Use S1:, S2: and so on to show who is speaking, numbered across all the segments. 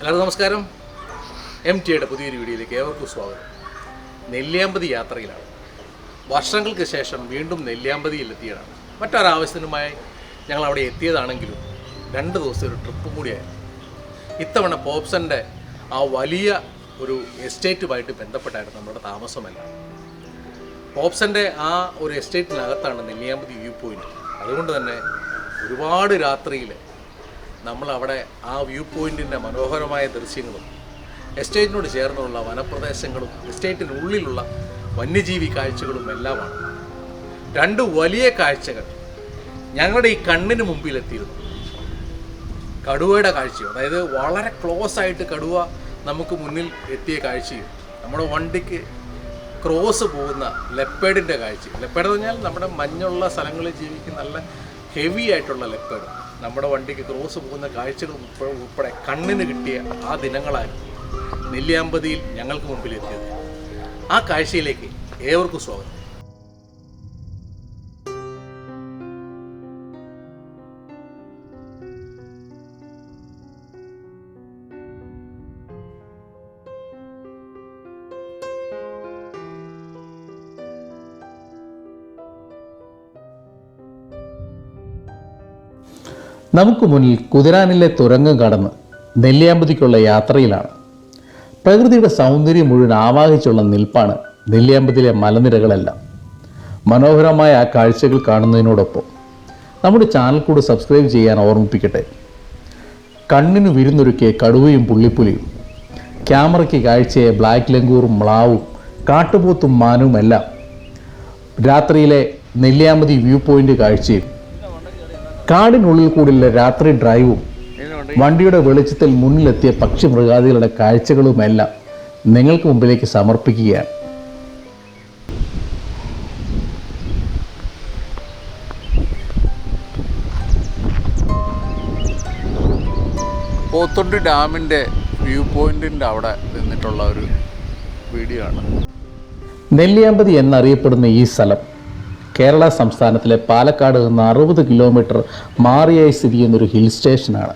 S1: എല്ലാവർക്കും നമസ്കാരം. എം ടിയുടെ പുതിയൊരു വീഡിയോയിലേക്ക് ഏവർക്കും സ്വാഗതം. നെല്ലിയാമ്പതി യാത്രയിലാണ്. വർഷങ്ങൾക്ക് ശേഷം വീണ്ടും നെല്ലിയാമ്പതിയിൽ എത്തിയതാണ് മറ്റൊരാവശ്യത്തിനുമായി ഞങ്ങൾ അവിടെ എത്തിയതാണെങ്കിലും രണ്ട് ദിവസത്തെ ഒരു ട്രിപ്പ് കൂടിയായിരുന്നു ഇത്തവണ പോപ്സന്റെ ആ വലിയ ഒരു എസ്റ്റേറ്റുമായിട്ട് ബന്ധപ്പെട്ടായിരുന്നു നമ്മുടെ താമസമെല്ലാം. പോപ്സന്റെ ആ ഒരു എസ്റ്റേറ്റിനകത്താണ് നെല്ലിയാമ്പതി വ്യൂ പോയിന്റ്. അതുകൊണ്ട് തന്നെ ഒരുപാട് രാത്രിയിൽ നമ്മൾ അവിടെ ആ വ്യൂ പോയിന്റിന്റെ മനോഹരമായ ദൃശ്യങ്ങളും എസ്റ്റേറ്റിനോട് ചേർന്നുള്ള വനപ്രദേശങ്ങളും എസ്റ്റേറ്റിനുള്ളിലുള്ള വന്യജീവി കാഴ്ചകളും എല്ലാമാണ്. രണ്ട് വലിയ കാഴ്ചകൾ ഞങ്ങളുടെ ഈ കണ്ണിന് മുമ്പിലെത്തിയിരുന്നു. കടുവയുടെ കാഴ്ചയും അതായത് വളരെ ക്ലോസ് ആയിട്ട് കടുവ നമുക്ക് മുന്നിൽ എത്തിയ കാഴ്ചയും നമ്മുടെ വണ്ടിക്ക് ക്രോസ് പോകുന്ന ലെപ്പേഡിന്റെ കാഴ്ച ലെപ്പേഡ് എന്ന് പറഞ്ഞാൽ നമ്മുടെ മഞ്ഞുള്ള സ്ഥലങ്ങളിൽ ജീവിക്കുന്ന നല്ല ഹെവി ആയിട്ടുള്ള ലെപ്പേഡ് നമ്മുടെ വണ്ടിക്ക് ക്രോസ് പോകുന്ന കാഴ്ചകൾ ഉൾപ്പെടെ കണ്ണിന് കിട്ടിയ ആ ദിനങ്ങളായിരുന്നു നെല്ലിയാമ്പതിയിൽ ഞങ്ങൾക്ക് മുമ്പിൽ എത്തിയത് ആ കാഴ്ചയിലേക്ക് ഏവർക്കും സ്വാഗതം.
S2: നമുക്ക് മുന്നിൽ കുതിരാനിലെ തുരങ്കം കടന്ന് നെല്ലിയാമ്പതിക്കുള്ള യാത്രയിലാണ്. പ്രകൃതിയുടെ സൗന്ദര്യം മുഴുവൻ ആവാഹിച്ചുള്ള നിൽപ്പാണ് നെല്ലിയാമ്പതിയിലെ മലനിരകളെല്ലാം. മനോഹരമായ ആ കാഴ്ചകൾ കാണുന്നതിനോടൊപ്പം നമ്മുടെ ചാനൽ കൂടെ സബ്സ്ക്രൈബ് ചെയ്യാൻ ഓർമ്മിപ്പിക്കട്ടെ. കണ്ണിന് വിരുന്നൊരുക്കിയ കടുവയും പുള്ളിപ്പുലിയും ക്യാമറയ്ക്ക് കാഴ്ചയെ ബ്ലാക്ക് ലങ്കൂറും മ്ലാവും കാട്ടുപോത്തും മാനുമെല്ലാം രാത്രിയിലെ നെല്ലിയാമ്പതി വ്യൂ പോയിന്റ് കാഴ്ചയും കാടിനുള്ളിൽ കൂടിയുള്ള രാത്രി ഡ്രൈവും വണ്ടിയുടെ വെളിച്ചത്തിൽ മുന്നിലെത്തിയ പക്ഷി മൃഗാദികളുടെ കാഴ്ചകളുമെല്ലാം നിങ്ങൾക്ക് മുമ്പിലേക്ക് സമർപ്പിക്കുകയാണ്.
S1: പോത്തുണ്ടി ഡാമിന്റെ വ്യൂ പോയിന്റിന്റെ അവിടെ നിന്നിട്ടുള്ള ഒരു വീഡിയോ ആണ്.
S2: നെല്ലിയാമ്പതി എന്നറിയപ്പെടുന്ന ഈ സ്ഥലം കേരള സംസ്ഥാനത്തിലെ പാലക്കാട് നിന്ന് അറുപത് കിലോമീറ്റർ മാറിയായി സ്ഥിതി ചെയ്യുന്നൊരു ഹിൽ സ്റ്റേഷനാണ്.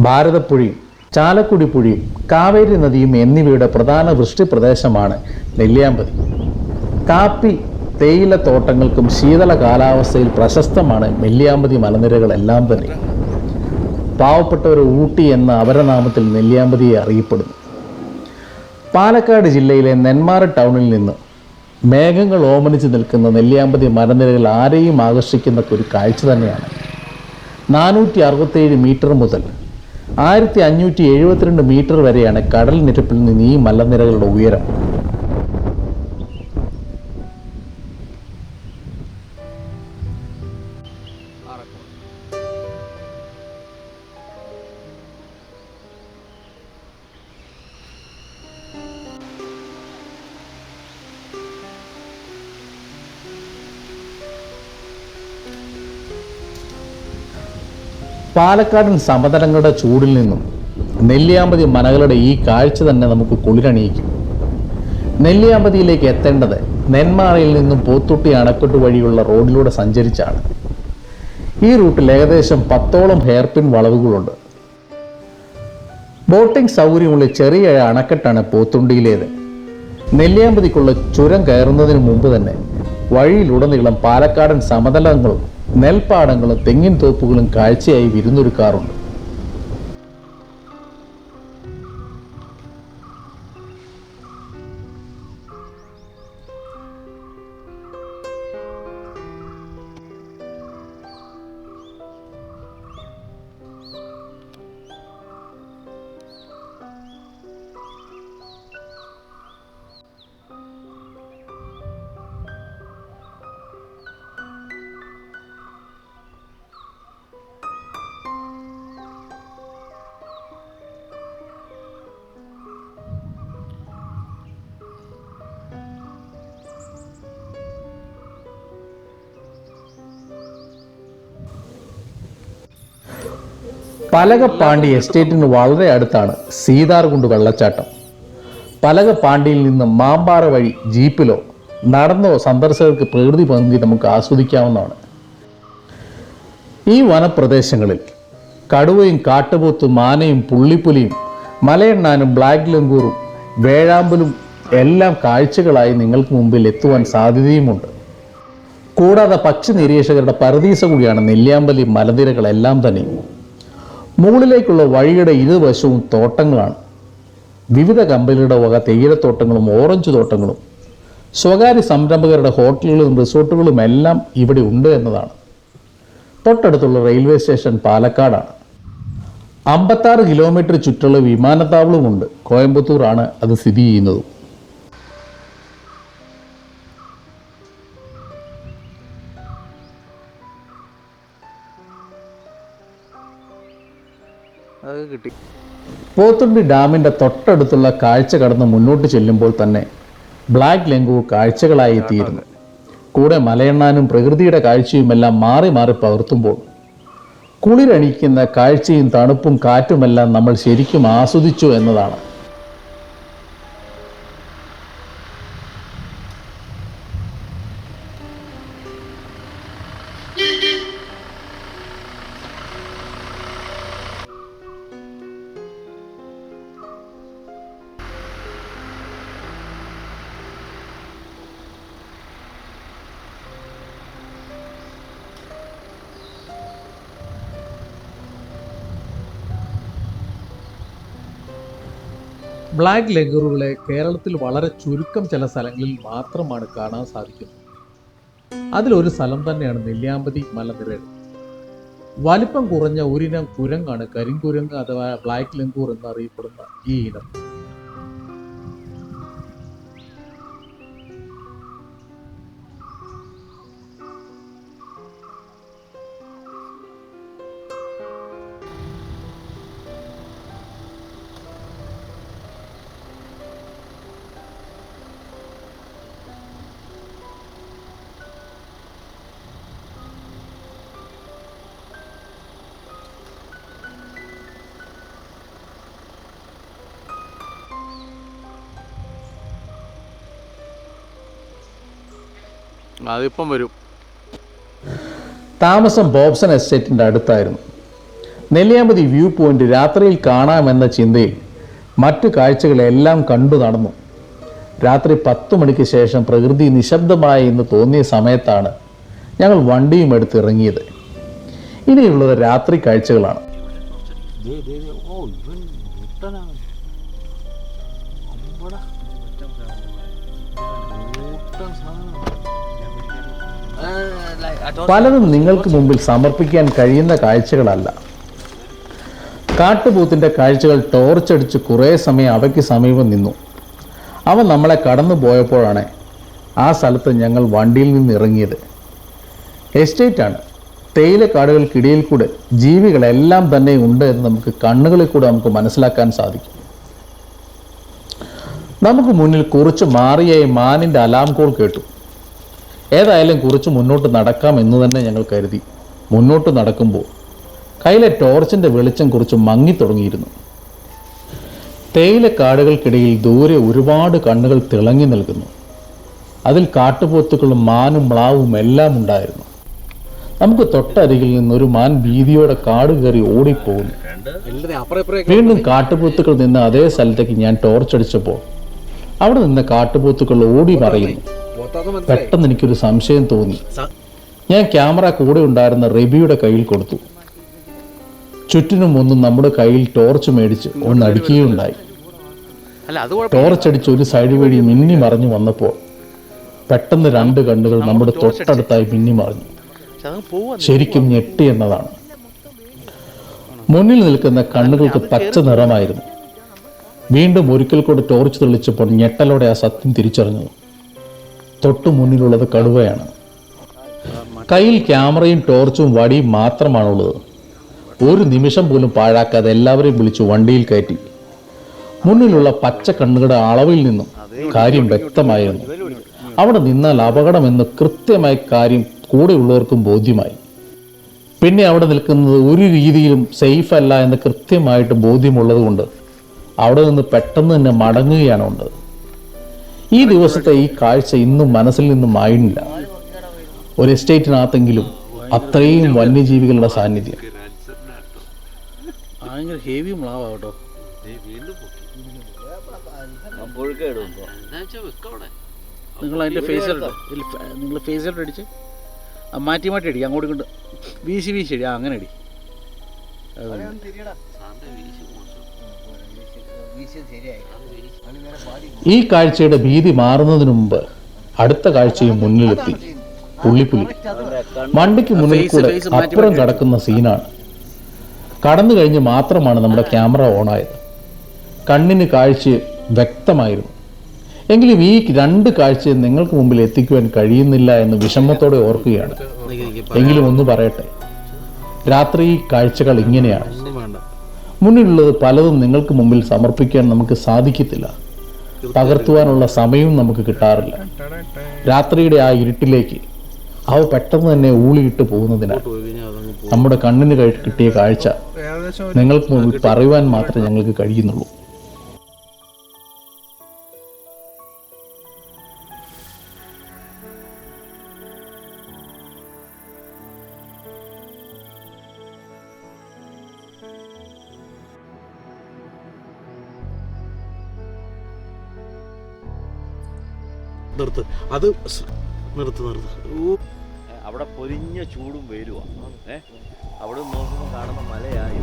S2: ഭാരതപ്പുഴയും ചാലക്കുടി പുഴയും കാവേരി നദിയും എന്നിവയുടെ പ്രധാന വൃഷ്ടി പ്രദേശമാണ് നെല്ലിയാമ്പതി. കാപ്പി തേയില തോട്ടങ്ങൾക്കും ശീതള കാലാവസ്ഥയിൽ പ്രശസ്തമാണ് നെല്ലിയാമ്പതി മലനിരകളെല്ലാം തന്നെ. പാവപ്പെട്ടവർ ഊട്ടി എന്ന അപരനാമത്തിൽ നെല്ലിയാമ്പതിയെ അറിയപ്പെടുന്നു. പാലക്കാട് ജില്ലയിലെ നെന്മാറ ടൗണിൽ നിന്ന് മേഘങ്ങൾ ഓമനിച്ച് നിൽക്കുന്ന നെല്ലിയാമ്പതി മരനിരകൾ ആരെയും ആകർഷിക്കുന്ന ഒരു കാഴ്ച തന്നെയാണ്. നാനൂറ്റി അറുപത്തേഴ് മീറ്റർ മുതൽ ആയിരത്തി അഞ്ഞൂറ്റി എഴുപത്തിരണ്ട് മീറ്റർ വരെയാണ് കടൽ നിരപ്പിൽ നിന്ന് ഈ മലനിരകളുടെ ഉയരം. പാലക്കാടൻ സമതലങ്ങളുടെ ചൂടിൽ നിന്നും നെല്ലിയാമ്പതി മനകളുടെ ഈ കാഴ്ച തന്നെ നമുക്ക് കുളിരണിയിക്കും. നെല്ലിയാമ്പതിയിലേക്ക് എത്തേണ്ടത് നെന്മാറയിൽ നിന്നും പോത്തുട്ടി അണക്കെട്ട് വഴിയുള്ള റോഡിലൂടെ സഞ്ചരിച്ചാണ്. ഈ റൂട്ടിൽ ഏകദേശം പത്തോളം ഹെയർപിൻ വളവുകളുണ്ട്. ബോട്ടിംഗ് സൗകര്യമുള്ള ചെറിയ അണക്കെട്ടാണ് പോത്തുണ്ടിയിലേത്. നെല്ലിയാമ്പതിക്കുള്ള ചുരം കയറുന്നതിന് മുമ്പ് തന്നെ വഴിയിലുടനീളം പാലക്കാടൻ സമതലങ്ങളും നെൽപ്പാടങ്ങളും തെങ്ങിൻ തോപ്പുകളും കാഴ്ചയായി വിരുന്നൊരുക്കാറുണ്ട്. പലകപ്പാണ്ടി എസ്റ്റേറ്റിന് വളരെ അടുത്താണ് സീതാർകുണ്ട് വെള്ളച്ചാട്ടം. പലകപ്പാണ്ടിയിൽ നിന്ന് മാമ്പാറ വഴി ജീപ്പിലോ നടന്നോ സന്ദർശകർക്ക് പ്രകൃതി ഭംഗി നമുക്ക് ആസ്വദിക്കാവുന്നതാണ്. ഈ വനപ്രദേശങ്ങളിൽ കടുവയും കാട്ടുപോത്തും മാനയും പുള്ളിപ്പുലിയും മലയെണ്ണാനും ബ്ലാക്ക് ലങ്കൂറും വേഴാമ്പലും എല്ലാം കാഴ്ചകളായി നിങ്ങൾക്ക് മുമ്പിൽ എത്തുവാൻ സാധ്യതയുമുണ്ട്. കൂടാതെ പക്ഷി നിരീക്ഷകരുടെ പരദീസ കൂടിയാണ് നെല്ലിയാമ്പലി മലനിരകളെല്ലാം തന്നെ. മുകളിലേക്കുള്ള വഴിയുടെ ഇരുവശവും തോട്ടങ്ങളാണ്. വിവിധ കമ്പനികളുടെ വക തേയിലത്തോട്ടങ്ങളും ഓറഞ്ച് തോട്ടങ്ങളും. സ്വകാര്യ സംരംഭകരുടെ ഹോട്ടലുകളും റിസോർട്ടുകളും എല്ലാം ഇവിടെ ഉണ്ട് എന്നതാണ്. തൊട്ടടുത്തുള്ള റെയിൽവേ സ്റ്റേഷൻ പാലക്കാടാണ്. അമ്പത്താറ് കിലോമീറ്റർ ചുറ്റുള്ള വിമാനത്താവളവുമുണ്ട് കോയമ്പത്തൂറാണ് അത് സ്ഥിതി ചെയ്യുന്നതും.
S1: അതൊക്കെ കിട്ടി.
S2: പോത്തുണ്ടി ഡാമിന്റെ തൊട്ടടുത്തുള്ള കാഴ്ച കടന്ന് മുന്നോട്ട് ചെല്ലുമ്പോൾ തന്നെ ബ്ലാക്ക് ലെങ്കു കാഴ്ചകളായി എത്തിയിരുന്നു കൂടെ മലയെണ്ണാനും പ്രകൃതിയുടെ കാഴ്ചയുമെല്ലാം മാറി മാറി പകർത്തുമ്പോൾ കുളിരണിക്കുന്ന കാഴ്ചയും തണുപ്പും കാറ്റുമെല്ലാം നമ്മൾ ശരിക്കും ആസ്വദിച്ചു എന്നതാണ്. ബ്ലാക്ക് ലെഗറുകളെ കേരളത്തിൽ വളരെ ചുരുക്കം ചില സ്ഥലങ്ങളിൽ മാത്രമാണ് കാണാൻ സാധിക്കുന്നത്. അതിലൊരു സ്ഥലം തന്നെയാണ് നെല്ലിയാമ്പതി മലനിരകൾ. വലിപ്പം കുറഞ്ഞ ഒരിനം കുരങ്ങാണ് കരിങ്കുരങ്ങ് അഥവാ ബ്ലാക്ക് ലെങ്കൂർ എന്നറിയപ്പെടുന്ന ഈ ഇനം.
S1: അതിപ്പം വരും.
S2: താമസം ബോബ്സൺ എസ്റ്റേറ്റിന്റെ അടുത്തായിരുന്നു. നെല്ലിയാമ്പതി വ്യൂ പോയിന്റ് രാത്രിയിൽ കാണാമെന്ന ചിന്തയിൽ മറ്റു കാഴ്ചകളെല്ലാം കണ്ടു നടന്നു. രാത്രി പത്ത് മണിക്ക് ശേഷം പ്രകൃതി നിശബ്ദമായി എന്ന് തോന്നിയ സമയത്താണ് ഞങ്ങൾ വണ്ടിയും എടുത്ത് ഇറങ്ങിയത്. ഇനിയുള്ളത് രാത്രി കാഴ്ചകളാണ്. പലതും നിങ്ങൾക്ക് മുമ്പിൽ സമർപ്പിക്കാൻ കഴിയുന്ന കാഴ്ചകളല്ല. കാട്ടുപൂത്തിന്റെ കാഴ്ചകൾ ടോർച്ചടിച്ച് കുറേ സമയം അവയ്ക്ക് സമീപം നിന്നു. അവ നമ്മളെ കടന്നു പോയപ്പോഴാണ് ആ സ്ഥലത്ത് ഞങ്ങൾ വണ്ടിയിൽ നിന്ന് ഇറങ്ങിയത് എസ്റ്റേറ്റാണ് തേയിലക്കാടുകൾക്കിടയിൽ കൂടെ ജീവികളെല്ലാം തന്നെ ഉണ്ട് എന്ന് നമുക്ക് കണ്ണുകളിൽ കൂടെ നമുക്ക് മനസ്സിലാക്കാൻ സാധിക്കും. നമുക്ക് മുന്നിൽ കുറച്ച് മാറിയായി മാനിന്റെ അലാം കോൾ കേട്ടു. ഏതായാലും കുറച്ച് മുന്നോട്ട് നടക്കാം എന്ന് തന്നെ ഞങ്ങൾ കരുതി. മുന്നോട്ട് നടക്കുമ്പോൾ കയ്യിലെ ടോർച്ചിന്റെ വെളിച്ചം കുറച്ച് മങ്ങിത്തുടങ്ങിയിരുന്നു തേയിലക്കാടുകൾക്കിടയിൽ ദൂരെ ഒരുപാട് കണ്ണുകൾ തിളങ്ങി നിൽക്കുന്നു. അതിൽ കാട്ടുപോത്തുക്കളും മാനും മ്ലാവും എല്ലാം ഉണ്ടായിരുന്നു. നമുക്ക് തൊട്ടരികിൽ ഒരു മാൻ ഭീതിയോടെ കാട് കയറി ഓടിപ്പോകുന്നു. വീണ്ടും കാട്ടുപോത്തുക്കൾ നിന്ന് അതേ സ്ഥലത്തേക്ക് ഞാൻ ടോർച്ചടിച്ചപ്പോൾ അവിടെ നിന്ന് കാട്ടുപോത്തുക്കൾ ഓടി
S1: മനസ്സിലായി
S2: പെട്ടെന്ന് എനിക്കൊരു സംശയം തോന്നി. ഞാൻ ക്യാമറ കൂടെ ഉണ്ടായിരുന്ന റബിയുടെ കയ്യിൽ കൊടുത്തു. ചുറ്റിനും ഒന്നും നമ്മുടെ കയ്യിൽ ടോർച്ച് മേടിച്ച് ഒന്ന് അടിക്കുകയുണ്ടായി ടോർച്ച് അടിച്ച് ഒരു സൈഡ് വഴി മിന്നി മറിഞ്ഞു വന്നപ്പോൾ പെട്ടെന്ന് രണ്ട് കണ്ണുകൾ നമ്മുടെ തൊട്ടടുത്തായി മിന്നി മറിഞ്ഞു. ശരിക്കും ഞെട്ടി എന്നതാണ്. മുന്നിൽ നിൽക്കുന്ന കണ്ണുകൾക്ക് പച്ച നിറമായിരുന്നു. വീണ്ടും ഒരിക്കൽ കൂടെ ടോർച്ച് തെളിച്ചപ്പോൾ ഞെട്ടലോടെ ആ സത്യം തിരിച്ചറിഞ്ഞു. തൊട്ടു മുന്നിലുള്ളത് കടുവയാണ്. കയ്യിൽ ക്യാമറയും ടോർച്ചും വടിയും മാത്രമാണുള്ളത്. ഒരു നിമിഷം പോലും പാഴാക്കാതെ എല്ലാവരെയും വിളിച്ചു വണ്ടിയിൽ കയറ്റി. മുന്നിലുള്ള പച്ച കണ്ണുകളുടെ അളവിൽ നിന്നും കാര്യം വ്യക്തമായിരുന്നു. അവിടെ നിന്നാൽ അപകടമെന്ന് കൃത്യമായ കാര്യം കൂടെയുള്ളവർക്കും ബോധ്യമായി. പിന്നെ അവിടെ നിൽക്കുന്നത് ഒരു രീതിയിലും സേഫ് അല്ല എന്ന് കൃത്യമായിട്ട് ബോധ്യമുള്ളത് കൊണ്ട് അവിടെ നിന്ന് പെട്ടെന്ന് തന്നെ മടങ്ങുകയാണ് ഉണ്ടത് ഈ ദിവസത്തെ ഈ കാഴ്ച ഇന്നും മനസ്സിൽ നിന്നും മായുന്നില്ല ഒരു എസ്റ്റേറ്റിനകത്തെങ്കിലും അത്രയും വന്യജീവികളുടെ സാന്നിധ്യം. ഭയങ്കര ഹെവി മുളകാ കേട്ടോ. നിങ്ങൾ അതിന്റെ ഫേസ് നിങ്ങൾ ഫേസ് അടിച്ച്. മാറ്റി മാറ്റി അടി അങ്ങോട്ട് കൊണ്ട് വീശി വീശി അടി അങ്ങനെ അടി.
S3: ശരിയായി.
S2: ഈ കാഴ്ചയുടെ ഭീതി മാറുന്നതിന് മുമ്പ് അടുത്ത കാഴ്ചയും മുന്നിലെത്തി. പുള്ളിപ്പുലി. വണ്ടിക്ക് മുന്നിൽ കൂടെ അപ്പുറം കടക്കുന്ന സീനാണ്. കടന്നു കഴിഞ്ഞ് മാത്രമാണ് നമ്മുടെ ക്യാമറ ഓണായത്. കണ്ണിന് കാഴ്ച വ്യക്തമായിരുന്നു. എങ്കിലും ഈ രണ്ട് കാഴ്ചയും നിങ്ങൾക്ക് മുമ്പിൽ എത്തിക്കുവാൻ കഴിയുന്നില്ല എന്ന് വിഷമത്തോടെ ഓർക്കുകയാണ്. എങ്കിലും ഒന്ന് പറയട്ടെ. രാത്രി ഈ കാഴ്ചകൾ ഇങ്ങനെയാണ്. മുന്നിലുള്ളത് പലതും നിങ്ങൾക്ക് മുമ്പിൽ സമർപ്പിക്കാൻ നമുക്ക് സാധിക്കത്തില്ല. പകർത്തുവാനുള്ള സമയവും നമുക്ക് കിട്ടാറില്ല. രാത്രിയുടെ ആ ഇരുട്ടിലേക്ക് അവ പെട്ടെന്ന് തന്നെ ഊളിയിട്ട് പോകുന്നതിനാൽ നമ്മുടെ കണ്ണിന് കിട്ടിയ കാഴ്ച നിങ്ങൾക്ക് മുമ്പിൽ പറയുവാൻ മാത്രമേ ഞങ്ങൾക്ക് കഴിയുന്നുള്ളൂ.
S1: നിർത്ത്. അത് നിർത്ത് നിർത്ത്.
S3: അവിടെ പൊരിഞ്ഞ ചൂടും വെയിലുവാ ഏ? അവിടെ നോക്കുമ്പോൾ കാണുന്ന മലയായി.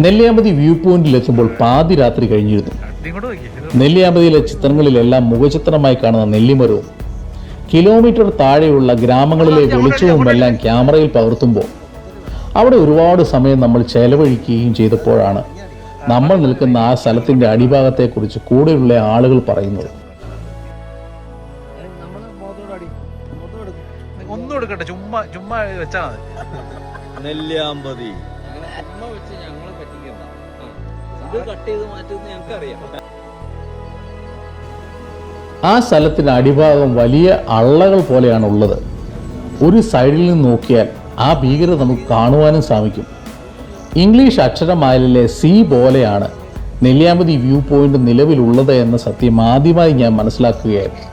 S2: നെല്ലിയാമ്പതി വ്യൂ പോയിന്റിൽ എത്തുമ്പോൾ പാതി രാത്രി കഴിഞ്ഞിരുന്നു. നെല്ലിയാമ്പതിയിലെ ചിത്രങ്ങളിലെല്ലാം മുഖചിത്രമായി കാണുന്ന നെല്ലിമരവും കിലോമീറ്റർ താഴെയുള്ള ഗ്രാമങ്ങളിലെ വെളിച്ചവും എല്ലാം ക്യാമറയിൽ പകർത്തുമ്പോൾ അവിടെ ഒരുപാട് സമയം നമ്മൾ ചെലവഴിക്കുകയും ചെയ്തപ്പോഴാണ് നമ്മൾ നിൽക്കുന്ന ആ സ്ഥലത്തിന്റെ അടിഭാഗത്തെക്കുറിച്ച് കൂടെയുള്ള ആളുകൾ പറയുന്നത്.
S1: ഒന്നും എടുക്കട്ടെ ചുമ്മാ ചുമ്മാ വെച്ചാ മതി.
S3: നെല്ലിയാമ്പതി.
S4: അങ്ങനെ ഉമ്മ വെച്ച് ഞങ്ങളെ പറ്റിക്കണ്ട ഇത് കട്ട് ചെയ്ത് മാറ്റുമെന്ന് ഞങ്ങൾക്ക്
S2: ആ സ്ഥലത്തിന്റെ അടിഭാഗം വലിയ അള്ളകൾ പോലെയാണ് ഉള്ളത് ഒരു സൈഡിൽ നിന്ന് നോക്കിയാൽ ആ ഭീകരത നമുക്ക് കാണുവാനും സാധിക്കും. ഇംഗ്ലീഷ് അക്ഷരമാലിലെ സി പോലെയാണ് നെല്ലിയാമ്പതി വ്യൂ പോയിന്റ് നിലവിലുള്ളത് എന്ന സത്യം ആദ്യമായി ഞാൻ മനസ്സിലാക്കുകയായിരുന്നു.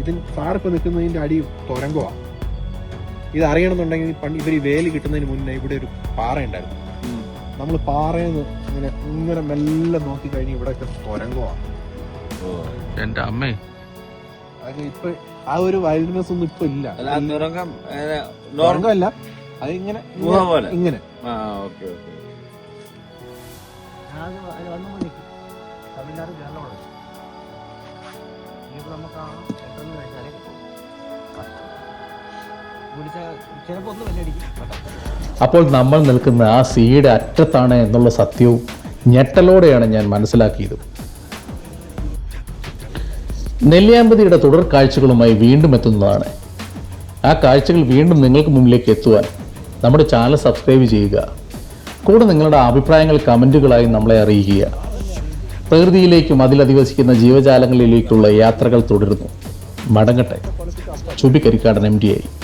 S5: ഇതിൽ സാറിപ്പോൾ നിൽക്കുന്നതിന്റെ അടി തുരങ്കമാ ഇത് അറിയണമെന്നുണ്ടെങ്കിൽ പണ്ട് ഇവർ വേലി കിട്ടുന്നതിന് മുന്നേ ഇവിടെ ഒരു പാറ ഉണ്ടായിരുന്നു നമ്മൾ പാറയെന്ന് ഇങ്ങനെ ഇങ്ങനെ മെല്ലെ നോക്കി കഴിഞ്ഞ് ഇവിടെയൊക്കെ തുരങ്കമാ
S1: എന്റെ അമ്മേ.
S5: അത് ഇപ്പൊ ആ ഒരു വൈൽഡ്നെസ് ഒന്നും ഇപ്പൊ ഇല്ല.
S3: ആ
S5: തുരങ്കമല്ല അത് ഇങ്ങനെ ഇങ്ങനെ
S3: ആ ഓക്കെ ഓക്കെ.
S5: തമിഴ്നാട് കേരളമാണ്. ഇനിയിപ്പോ നമുക്ക് കാണാം എത്രയെന്ന് കഴിഞ്ഞാലേ വെല്ലടിക്കും
S2: അപ്പോൾ നമ്മൾ നിൽക്കുന്ന ആ സീയുടെ അറ്റത്താണ് എന്നുള്ള സത്യവും ഞെട്ടലോടെയാണ് ഞാൻ മനസ്സിലാക്കിയത്. നെല്ലിയാമ്പതിയുടെ തുടർ കാഴ്ചകളുമായി വീണ്ടും എത്തുന്നതാണ്. ആ കാഴ്ചകൾ വീണ്ടും നിങ്ങൾക്ക് മുന്നിലേക്ക് എത്തുവാൻ നമ്മുടെ ചാനൽ സബ്സ്ക്രൈബ് ചെയ്യുക. കൂടെ നിങ്ങളുടെ അഭിപ്രായങ്ങൾ കമന്റുകളായി നമ്മളെ അറിയിക്കുക. പ്രകൃതിയിലേക്കും അതിലധിവസിക്കുന്ന ജീവജാലങ്ങളിലേക്കുള്ള യാത്രകൾ തുടരുന്നു. മടങ്ങട്ടെ. ചുബിക്കരിക്കാടൻ എം ഡി ആയി